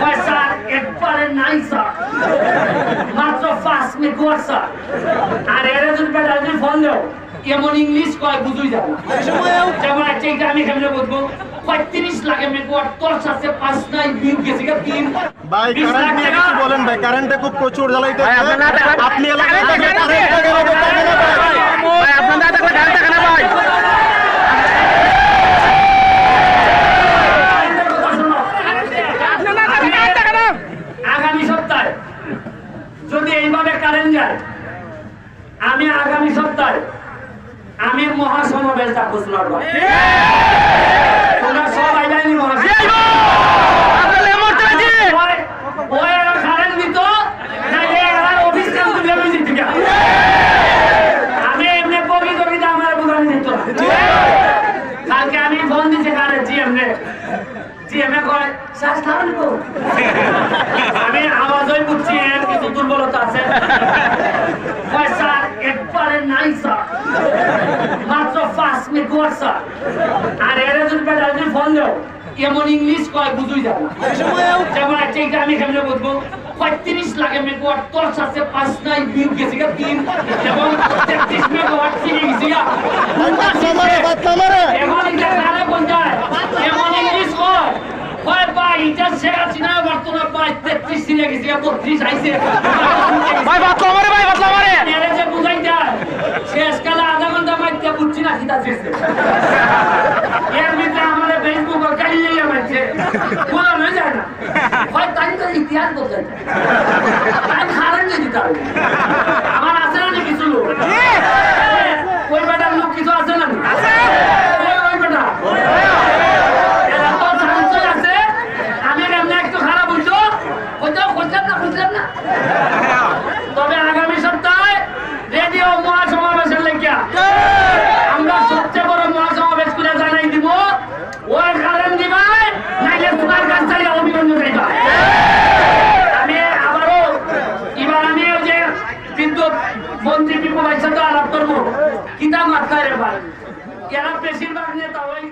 কয় স্যার একবারে নাই স্যার। মাত্র পাঁচ মিনিট কর স্যার। আর এরা যদি বেটা যদি ফোন দেও এমন ইংলিশ কয় বুঝুই যাবে যেমন একটা এটা আমি কেমনে বুঝব পঁয়ত্রিশ লাখ এমনি কোয়ার দশ আছে পাঁচ নাই বিউ গেছে গা তিন। ভাই বিশ লাখ কারেন্ট নিয়ে টাকা। কিছু বলেন ভাই কারেন্টে খুব প্রচুর জ্বালাইতে আপনি এলাকায় ভাই, থাকেন, কারেন্ট কারেন্ট নেই। থাকে না, থাকে না, ভাই। ভাই আপনার দাদা থাকলে গাড়ি থাকে না ভাই কারেন্টের কথা শোনো। আগামী সপ্তাহে যদি এইভাবে কারেন্ট যায় আমি আগামী সপ্তাহে আমি মহাসমাবেশ ডাকবো সোনারগঞ্জ তোমরা সব আইবাইনি মহাসমাবেশ আপনার লেমন চাইছি ওই ওই কারেন্ট দিত না অফিস কাম তুলে আমি আমি এমনি বগি টগি দিয়ে আমার বোঝানি কালকে আমি ফোন দিছি কারে জিএম রে। জিএম এ কয় শ্বাস থামেন তো? আমি আওয়াজই বুঝছি এর কিছু দুর্বলতা আছে। স্যার একবারে নাই স্যার। মাত্র পাঁচ মিনিট কর স্যার। আর এরা যদি বেটা যদি ফোন দেও এমন ইংলিশ কয় বুঝুই যাবে যেমন একটা এটা আমি কেমনে বুঝব পঁয়ত্রিশ লাখ এমনি কোয়ার দশ আছে পাঁচ নাই বিউ গেছে গা তিন। এবং তেত্রিশ মেগাওয়াট চিনি গেছে গা। এখন এটা কারে পঞ্চায়েত এমন ইংলিশ কয় কয় বা এটা শেখা প্রায় চিনে গেছে গা বত্রিশ আইছে ভাই বাত আমারে ভাই বাত আমারে এরে যে বুঝাই দা শেষ কালে আধা ঘণ্টা মাইতে বুঝছি না খিদা শেষে এর ভিতরে আমারে ফেসবুক কালি লিয়ে মারছে বলা হয়ে যায় না। হয় তাই তো ইতিহাস বদলাই যায় তাই হারান দিতে হবে আমার আছে না কিছু লোক ওই বেটার লোক কিছু আছে না ওই ওই বেটা এরা তো শান্তই আছে আমি এমনি একটু খারাপ বুঝছ হয়তো বুঝলাম না? তবে আগামী সপ্তাহে রেডিও মহাসমাবেশের লেগিয়া আমরা সবচেয়ে বড় মহাসমাবেশ করে জানাই দিব। ওই কারণ দিবাই নাইলে তোমার কাছ থেকে অভিনন্দন দিবা আমি আবারও এবার আমি যে বিদ্যুৎ মন্ত্রী বিপুল ভাইয়ের সাথে আলাপ করব। কিতাব মাথায় রে ভাই। এরা বেশিরভাগ নেতা ওই